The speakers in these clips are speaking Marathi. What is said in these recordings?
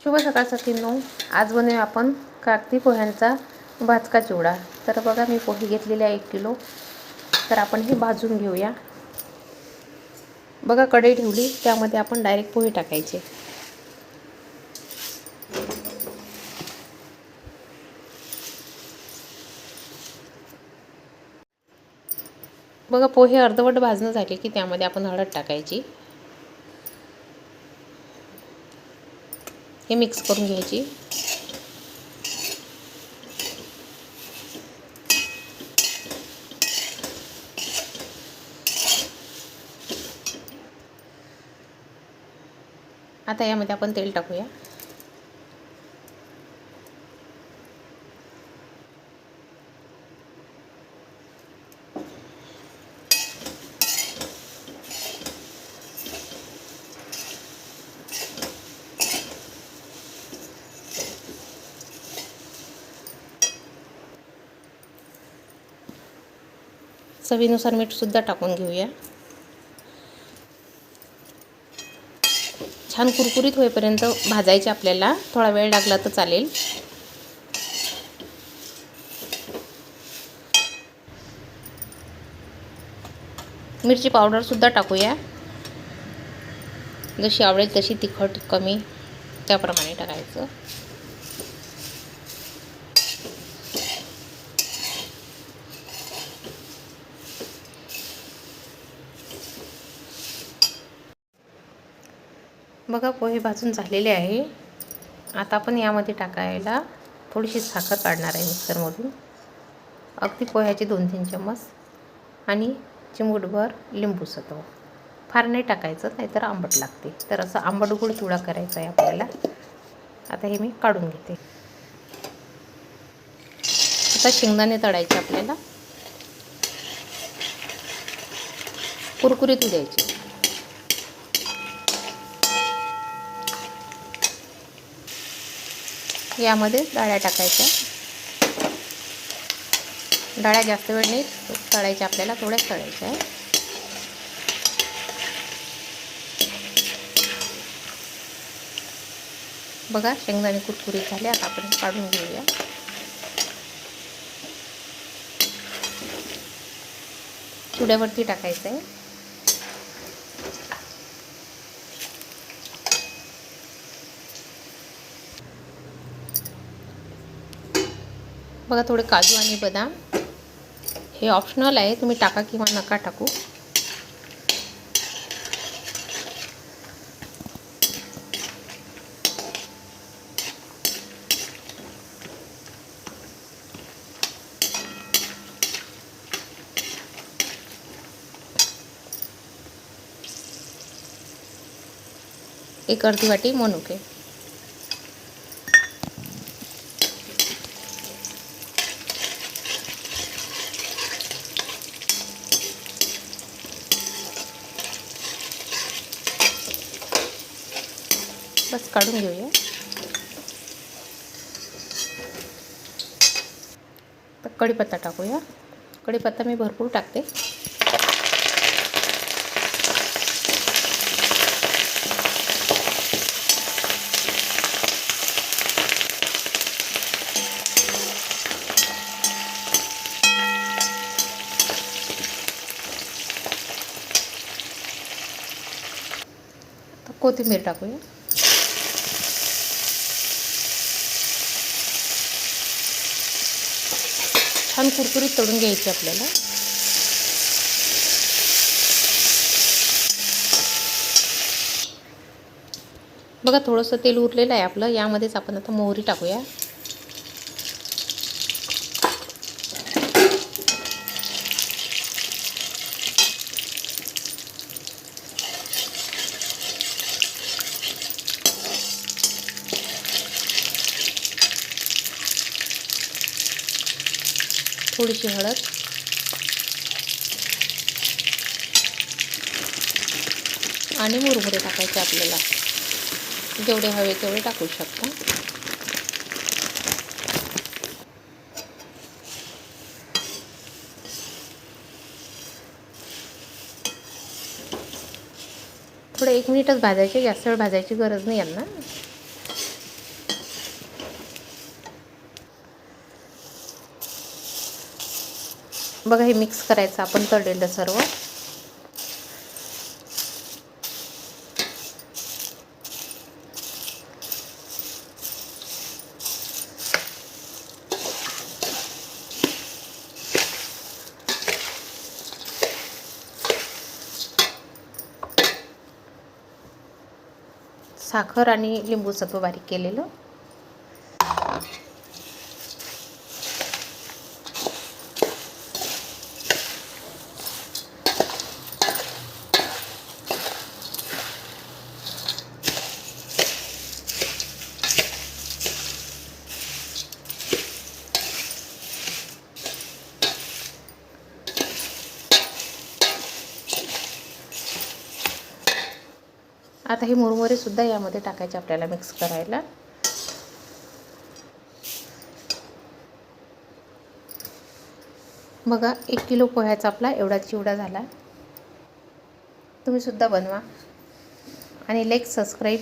शुभ सकाळ सखींनो आज बनवूया आपण कागदी पोह्यांचा भाजका चिवडा. तर बघा मी पोहे घेतलेले आहे एक किलो. तर आपण हे भाजून घेऊया. बघा कढई ठेवली. त्यामध्ये आपण डायरेक्ट पोहे टाकायचे. बघा पोहे अर्धवट भाजणं झाले की त्यामध्ये आपण हळद टाकायची. हे मिक्स करून घ्यायची. आता यामध्ये आपण तेल टाकूया. चवीनुसार मीठसुद्धा टाकून घेऊया. छान कुरकुरीत होईपर्यंत भाजायचे आपल्याला. थोडा वेळ लागला तर चालेल. मिरची पावडरसुद्धा टाकूया. जशी आवडेल तशी तिखट कमी त्याप्रमाणे टाकायचं. बघा पोहे भाजून झालेले आहे. आता आपण यामध्ये टाकायला थोडीशी साखर काढणार आहे मिक्सरमधून. अगदी पोह्याचे दोन तीन चम्मच आणि चिमूटभर लिंबू सत्व. फार नाही टाकायचं नाहीतर आंबट लागते. तर असं आंबट गुळ चिवडा करायचा आहे आपल्याला. आता हे मी काढून घेते. आता शेंगदाणे तळायचे आपल्याला. कुरकुरीत द्यायचे यामध्ये डाळ्या टाकायच्या. डाळ्या जास्त वेळ नाही तळायच्या आपल्याला थोड्याच तळायच्या आहे बघा शेंगदाणे कुरकुरीत झाले आता आपण काढून घेऊया. चुड्यावरती टाकायचं आहे बघा थोडे काजू आणि बदाम. हे ऑप्शनल आहे, तुम्ही टाका किंवा नका टाकू. एक अर्धी वाटी मनुके. बस काढून घेऊया तर कढीपत्ता टाकूया कढीपत्ता मी भरपूर टाकते। कोथिंबीर टाकूया छान कुरकुरीत तळून घ्यायची आपल्याला. बघा थोडंसं तेल उरलेलं आहे आपलं. यामध्येच आपण आता मोहरी टाकूया. थोडीशी हळद. आणि मुरमुरे टाकायचे आपल्याला. जेवढे हवे तेवढे टाकू शकता. थोडं एक मिनिटच भाजायचे जास्त वेळ भाजायची गरज नाही यांना. बघा हे मिक्स करायचं आपण तळलेलं सर्व. साखर आणि लिंबू सत्व बारीक केलेलं. आता हे मुरमुरे सुद्धा यामध्ये टाकायचे आपल्याला मिक्स करायला. बघा एक किलो पोह्याचा आपला एवढा चिवडा झाला. तुम्ही सुद्धा बनवा. आणि लाईक सबस्क्राईब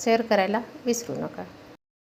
शेअर करायला विसरू नका.